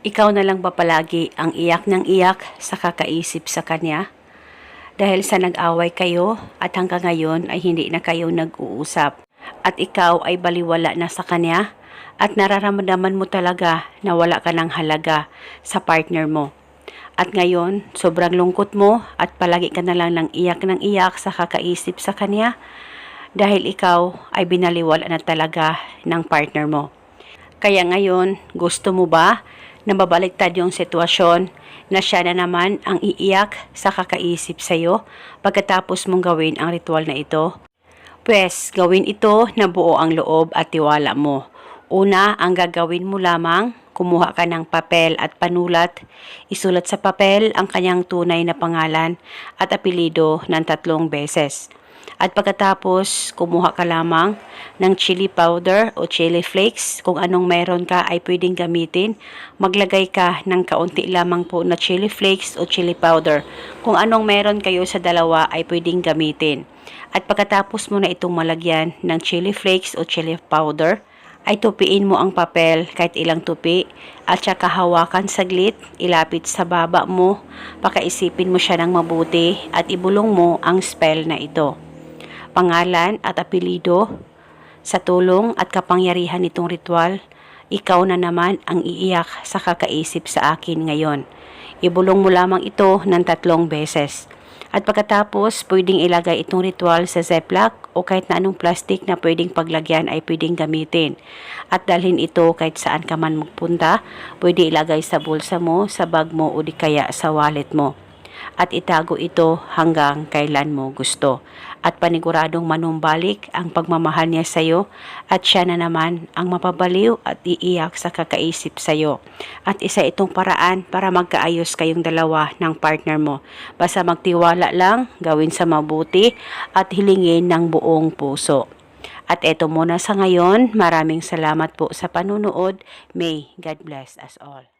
Ikaw na lang ba palagi ang iyak ng iyak sa kakaisip sa kanya? Dahil sa nag-away kayo at hanggang ngayon ay hindi na kayo nag-uusap at ikaw ay baliwala na sa kanya at nararamdaman mo talaga na wala ka ng halaga sa partner mo. At ngayon, sobrang lungkot mo at palagi ka na lang ng iyak ng iyak sa kakaisip sa kanya dahil ikaw ay binaliwala na talaga ng partner mo. Kaya ngayon, gusto mo ba na babaliktad yung sitwasyon na siya na naman ang iiyak sa kakaisip sa'yo pagkatapos mong gawin ang ritual na ito? Pwes, gawin ito na buo ang loob at tiwala mo. Una, ang gagawin mo lamang, kumuha ka ng papel at panulat. Isulat sa papel ang kanyang tunay na pangalan at apelido ng tatlong beses. At pagkatapos, kumuha ka lamang ng chili powder o chili flakes. Kung anong meron ka ay pwedeng gamitin. Maglagay ka ng kaunti lamang po na chili flakes o chili powder. Kung anong meron kayo sa dalawa ay pwedeng gamitin. At pagkatapos mo na itong malagyan ng chili flakes o chili powder, ay tupiin mo ang papel kahit ilang tupi at saka hawakan saglit, ilapit sa baba mo, pakaisipin mo siya ng mabuti at ibulong mo ang spell na ito pangalan at apelido sa tulong at kapangyarihan nitong ritual, ikaw na naman ang iiyak sa kakaisip sa akin ngayon. Ibulong mo lamang ito ng tatlong beses. At pagkatapos, pwedeng ilagay itong ritual sa Ziploc o kahit na anong plastic na pwedeng paglagyan ay pwedeng gamitin. At dalhin ito kahit saan ka man magpunta, pwede ilagay sa bulsa mo, sa bag mo o di kaya sa wallet mo at itago ito hanggang kailan mo gusto. At paniguradong manumbalik ang pagmamahal niya sa iyo at siya na naman ang mapabaliw at iiyak sa kakaisip sa iyo. At isa itong paraan para magkaayos kayong dalawa ng partner mo. Basta magtiwala lang, gawin sa mabuti at hilingin ng buong puso. At eto muna sa ngayon, maraming salamat po sa panunood. May God bless us all.